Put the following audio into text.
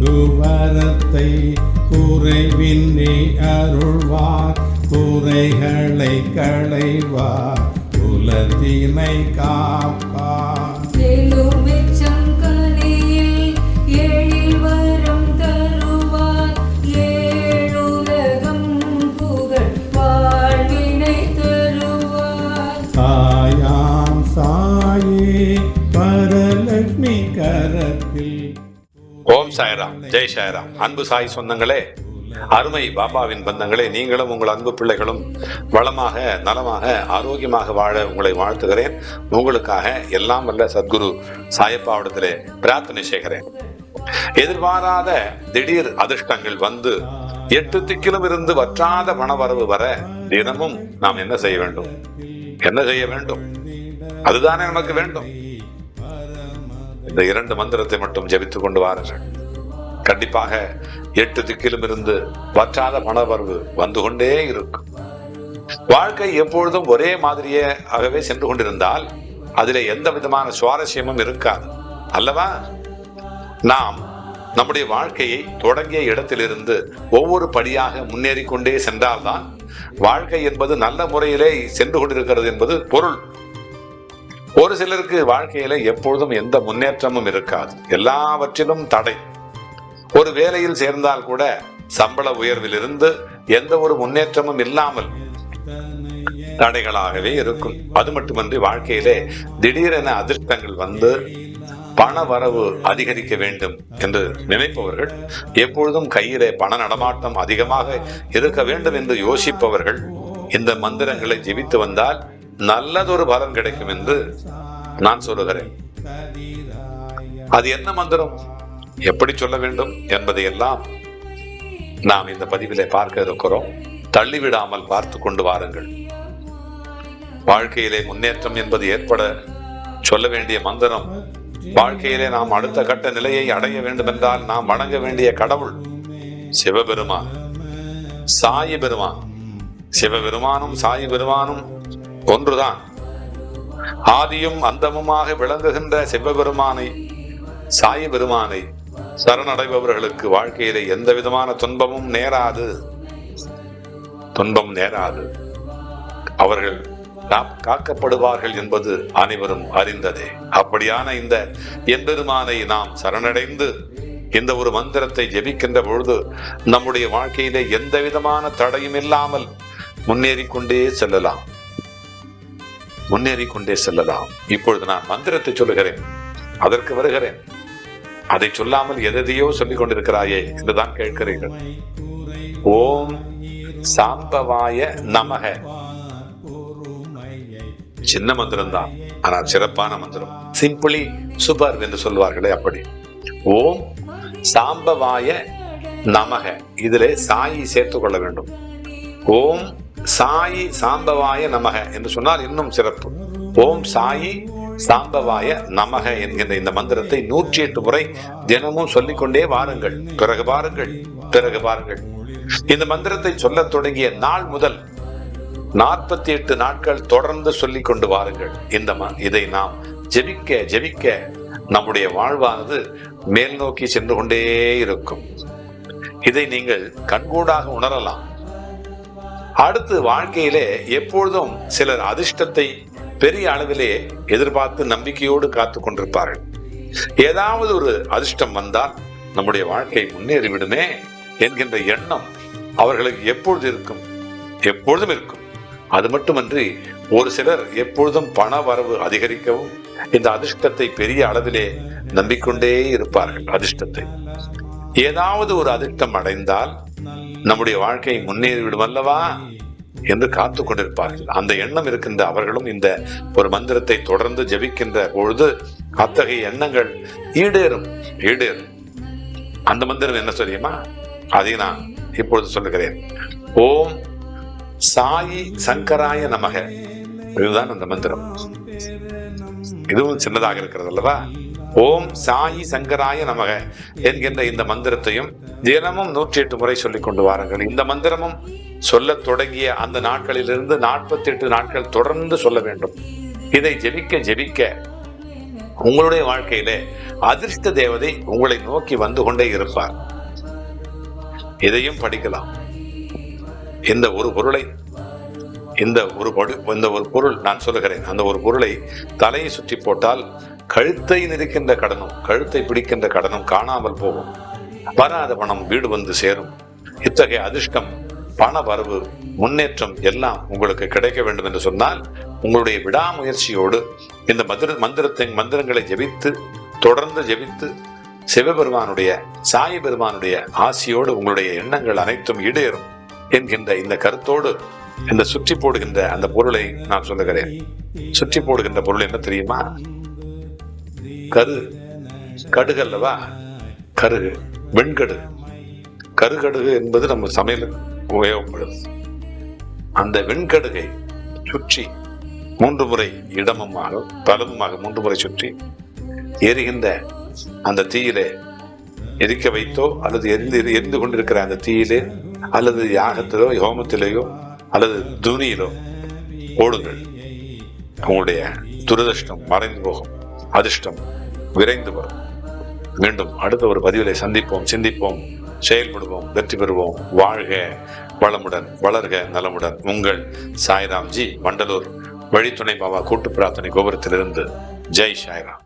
குவரத்தை குறைவின்றி அருள்வார். குறைகளை களைவார். குலத்தினை காப்பார். தாயாம் சாயே பரலட்சுமி கரத்தில் ஓம் சாய்ராம் ஜெய் சாய்ராம். அன்பு சாய் சொந்தங்களே அருமை பாபாவின் பந்தங்களே நீங்களும் உங்கள் அன்பு பிள்ளைகளும் வளமாக நலமாக ஆரோக்கியமாக வாழ உங்களை வாழ்த்துகிறேன். உங்களுக்காக எல்லாம் வல்ல சத்குரு சாயப்பாவிடத்திலே பிரார்த்தனை செய்கிறேன். எதிர்பாராத திடீர் அதிர்ஷ்டங்கள் வந்து எட்டு திக்கிலும் இருந்து வற்றாத பணவரவு வர தினமும் நாம் என்ன செய்ய வேண்டும்? என்ன செய்ய வேண்டும்? அதுதானே நமக்கு வேண்டும். இந்த இரண்டு மந்திரத்தை மட்டும் ஜெபித்துக் கொண்டு வாருங்கள். கண்டிப்பாக எட்டு திக்கிலும் இருந்து வற்றாத பணவரவு வந்து கொண்டே இருக்கும். வாழ்க்கை எப்பொழுதும் ஒரே மாதிரியே ஆகவே சென்று கொண்டிருந்தால் அதில் எந்த விதமான சுவாரஸ்யமும் இருக்காது. அல்லவா? நாம் நம்முடைய வாழ்க்கையை தொடங்கிய இடத்திலிருந்து ஒவ்வொரு படியாக முன்னேறி கொண்டே சென்றால்தான் வாழ்க்கை என்பது நல்ல முறையிலே சென்று கொண்டிருக்கிறது என்பது பொருள். ஒரு சிலருக்கு வாழ்க்கையில எப்பொழுதும் எந்த முன்னேற்றமும் இருக்காது. எல்லாவற்றிலும் தடை. ஒரு வேலையில் சேர்ந்தால் கூட சம்பள உயர்விலிருந்து எந்த ஒரு முன்னேற்றமும் இல்லாமல் தடைகளாகவே இருக்கும். அது மட்டுமன்றி வாழ்க்கையிலே திடீரென அதிர்ஷ்டங்கள் வந்து பண வரவு அதிகரிக்க வேண்டும் என்று நினைப்பவர்கள் எப்பொழுதும் கையிலே பண நடமாட்டம் அதிகமாக இருக்க வேண்டும் என்று யோசிப்பவர்கள் இந்த மந்திரங்களை ஜெபித்து வந்தால் நல்லதொரு பலன் கிடைக்கும் என்று நான் சொல்லுகிறேன். அது என்ன மந்திரம்? எப்படி சொல்ல வேண்டும் என்பதை எல்லாம் நாம் இந்த பதிவிலே பார்க்க இருக்கிறோம். தள்ளிவிடாமல் பார்த்து கொண்டு வாருங்கள். வாழ்க்கையிலே முன்னேற்றம் என்பது ஏற்பட சொல்ல வேண்டிய மந்திரம். வாழ்க்கையிலே நாம் அடுத்த கட்ட நிலையை அடைய வேண்டும் என்றால் நாம் வணங்க வேண்டிய கடவுள் சிவபெருமான். சாயி பெருமான். சிவபெருமானும் சாயி பெருமானும் ஒன்றுதான். ஆதியும் அந்தமுமாக விளங்குகின்ற சிவபெருமானை சாய பெருமானை சரணடைபவர்களுக்கு வாழ்க்கையிலே எந்த விதமான துன்பமும் நேராது. துன்பம் நேராது. அவர்கள் காக்கப்படுவார்கள் என்பது அனைவரும் அறிந்ததே. அப்படியான இந்த எம்பெருமானை நாம் சரணடைந்து இந்த ஒரு மந்திரத்தை ஜெபிக்கின்ற பொழுது நம்முடைய வாழ்க்கையிலே எந்த விதமான தடையும் இல்லாமல் முன்னேறிக் கொண்டே செல்லலாம். முன்னேறிக் கொண்டே செல்லலாம். இப்பொழுது நான் மந்திரத்தை சொல்லுகிறேன். அதற்கு வருகிறேன். அதை சொல்லாமல் எதையோ சொல்லிக் கொண்டிருக்கிறாயே என்றுதான் கேட்கிறீர்கள். ஓம் சாம்பவாய நமக. சின்ன மந்திரம் தான் ஆனால் சிறப்பான மந்திரம். சிம்பிளி சூப்பர் என்று சொல்வார்களே அப்படி. ஓம் சாம்பவாய நமக. இதிலே சாயி சேர்த்துக் கொள்ள வேண்டும். ஓம் சாயி சாம்பவாய நமக என்று சொன்னால் இன்னும் சிறப்பு. ஓம் சாயி சாம்பவாய நமக என்கின்ற இந்த மந்திரத்தை நூற்றி எட்டு முறை தினமும் சொல்லிக்கொண்டே வாருங்கள். பிறகு பாருங்கள் பிறகு பாருங்கள். இந்த மந்திரத்தை சொல்லத் தொடங்கிய நாள் முதல் நாற்பத்தி எட்டு நாட்கள் தொடர்ந்து சொல்லி கொண்டு வாருங்கள். இந்த இதை நாம் ஜெபிக்க ஜெபிக்க நம்முடைய வாழ்வானது மேல் நோக்கி சென்று கொண்டே இருக்கும். இதை நீங்கள் கண்கூடாக உணரலாம். அடுத்து வாழ்க்கையிலே எப்பொழுதும் சிலர் அதிர்ஷ்டத்தை பெரிய அளவிலே எதிர்பார்த்து நம்பிக்கையோடு காத்து கொண்டிருப்பார்கள். ஏதாவது ஒரு அதிர்ஷ்டம் வந்தால் நம்முடைய வாழ்க்கை முன்னேறி விடுமே என்கின்ற எண்ணம் அவர்களுக்கு எப்பொழுது இருக்கும்? எப்பொழுதும் இருக்கும். அது மட்டுமன்றி ஒரு சிலர் எப்பொழுதும் பண வரவு அதிகரிக்கவும் இந்த அதிர்ஷ்டத்தை பெரிய அளவிலே நம்பிக்கொண்டே இருப்பார்கள். அதிர்ஷ்டத்தை. ஏதாவது ஒரு அதிர்ஷ்டம் அடைந்தால் நம்முடைய வாழ்க்கை முன்னேறிவிடும் அல்லவா என்று காத்து கொண்டிருப்பார்கள் அந்த எண்ணம் இருக்கின்ற அவர்களும் இந்த ஒரு மந்திரத்தை தொடர்ந்து ஜெபிக்கின்ற பொழுது அத்தகைய எண்ணங்கள் ஈடேறும். ஈடேறும். அந்த மந்திரம் என்ன சொல்லியுமா அதை நான் இப்பொழுது சொல்லுகிறேன். ஓம் சாயி சங்கராய நமக. இதுதான் அந்த மந்திரம். இதுவும் சின்னதாக இருக்கிறது அல்லவா? ஓம் சாயி சங்கராய நமக என்கின்ற இந்த மந்திரத்தையும் தினமும் நூற்றி எட்டு முறை சொல்லிக் கொண்டு வாருங்கள். இந்த மந்திரமும் சொல்லத் தொடங்கிய அந்த நாட்களிலிருந்து நாற்பத்தி எட்டு நாட்கள் தொடர்ந்து சொல்ல வேண்டும். இதை ஜெபிக்க ஜெபிக்க உங்களுடைய வாழ்க்கையிலே அதிர்ஷ்ட தேவதை உங்களை நோக்கி வந்து கொண்டே இருப்பார். இதையும் படிக்கலாம். இந்த ஒரு பொருளை இந்த ஒரு படு இந்த ஒரு பொருள் நான் சொல்லுகிறேன். அந்த ஒரு பொருளை தலையை சுற்றி போட்டால் கழுத்தை நெருக்கின்ற கடனும் கழுத்தை பிடிக்கின்ற கடனும் காணாமல் போகும். வராத பணம் வீடு வந்து சேரும். இத்தகைய அதிர்ஷ்டம் பண வரவு முன்னேற்றம் எல்லாம் உங்களுக்கு கிடைக்க வேண்டும் என்று சொன்னால் உங்களுடைய விடாமுயற்சியோடு இந்த மந்திர மந்திரத்தை மந்திரங்களை ஜெபித்து தொடர்ந்து ஜெபித்து சிவபெருமானுடைய சாய் பெருமானுடைய ஆசியோடு உங்களுடைய எண்ணங்கள் அனைத்தும் ஈடேறும் என்கின்ற இந்த கருத்தோடு இந்த சுற்றி போடுகின்ற அந்த பொருளை நான் சொல்லுகிறேன். சுற்றி போடுகின்ற பொருள் என்ன தெரியுமா? கரு கடுகு அல்லவா கருகு வெண்கடுகு. கருகடுகு என்பது நம்ம சமையலுக்கு உபயோகப்படுது. அந்த வெண்கடுகை சுற்றி மூன்று முறை இடமுமாக பலமுமாக மூன்று முறை சுற்றி எரிகின்ற அந்த தீயிலே எரிக்க வைத்தோ அல்லது எரிந்து எரிந்து கொண்டிருக்கிற அந்த தீயிலே அல்லது யாகத்திலோ ஹோமத்திலேயோ அல்லது துணியிலோ ஓடுங்கள். உங்களுடைய துரதிருஷ்டம் மறைந்து போகும். அதிர்ஷ்டம் விரைந்து வரும். மீண்டும் அடுத்த ஒரு பதிவிலை சந்திப்போம் சிந்திப்போம் செயல்படுவோம் வெற்றி பெறுவோம். வாழ்க வளமுடன் வளர்க நலமுடன். உங்கள் சாய்ராம்ஜி வண்டலூர் வழித்துணை பாபா கூட்டு பிரார்த்தனை கோபுரத்திலிருந்து. ஜெய் சாய்ராம்.